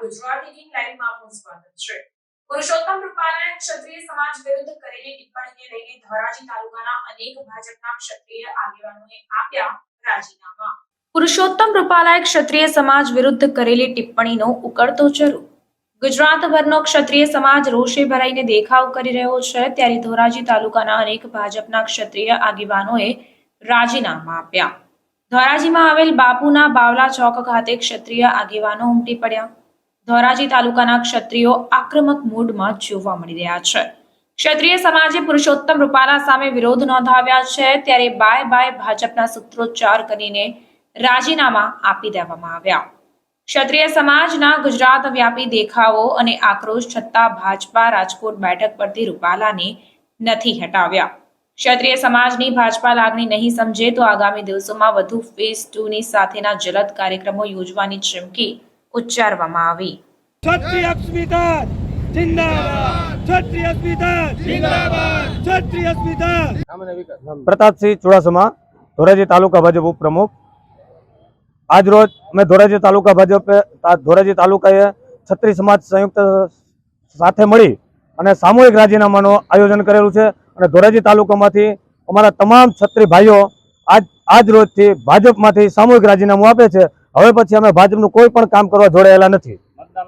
Gujarati king લાઈવમાં આપનું સ્વાગત છે. પુરુષોત્તમ રૂપાલાએ ક્ષત્રિય સમાજ વિરુદ્ધ કરેલી ટિપ્પણીને લઈને ધોરાજી તાલુકાના અનેક ભાજપના ક્ષત્રિય આગેવાનોએ આપ્યા રાજીનામા. પુરુષોત્તમ રૂપાલાએ ક્ષત્રિય સમાજ વિરુદ્ધ કરેલી ટિપ્પણીનો ઉકળતો ચરો. ગુજરાતભરનો ક્ષત્રિય સમાજ રોષે ભરાઈને દેખાવ કરી રહ્યો છે, ત્યારે ધોરાજી તાલુકાના અનેક ભાજપના ક્ષત્રિય આગેવાનોએ રાજીનામા આપ્યા. ધોરાજીમાં આવેલ બાપુના બાવલા ચોક ખાતે ક્ષત્રિય આગેવાનો ઉમટી પડ્યા. ધોરાજી તાલુકાના ક્ષત્રિયો આક્રમક મૂડમાં જોવા મળી રહ્યા છે. ક્ષત્રિય સમાજે પુરુષોત્તમ રૂપાલા સામે વિરોધ નોંધાવ્યા છે. ત્યારે બાય બાય ભાજપના સૂત્રોચ્ચાર કરીને રાજીનામા આપી દેવામાં આવ્યા. ક્ષત્રિય સમાજના ગુજરાત વ્યાપી દેખાવો અને આક્રોશ છતાં ભાજપા રાજકોટ બેઠક પરથી રૂપાલાને નથી હટાવ્યા. ક્ષત્રિય સમાજની ભાજપા લાગણી નહીં સમજે તો આગામી દિવસોમાં વધુ ફેઝ ટુ ની સાથેના જલદ કાર્યક્રમો યોજવાની ચીમકી ઉચ્ચારવામાં આવી. ક્ષત્રિય અસ્મિતા જિંદાબાદ. ક્ષત્રિય અસ્મિતા જિંદાબાદ. ક્ષત્રિય અસ્મિતા. પ્રતાપસિંહ ચુડાસમા ધોરાજી તાલુકા ભાજપ ઉપપ્રમુખ. આજ રોજ મેં ધોરાજી તાલુકા ભાજપ ધોરાજી તાલુકાએ છત્રી સમાજ સંયુક્ત સાથે મળી અને સામૂહિક રાજીનામાનું આયોજન કરેલું છે. અને ધોરાજી તાલુકામાંથી અમારા તમામ છત્રી ભાઈઓ આજ આજ રોજથી ભાજપમાંથી સામૂહિક રાજીનામું આપે છે. હવે પછી અમે ભાજપનું કોઈ પણ કામ કરવા જોડાયેલા નથી.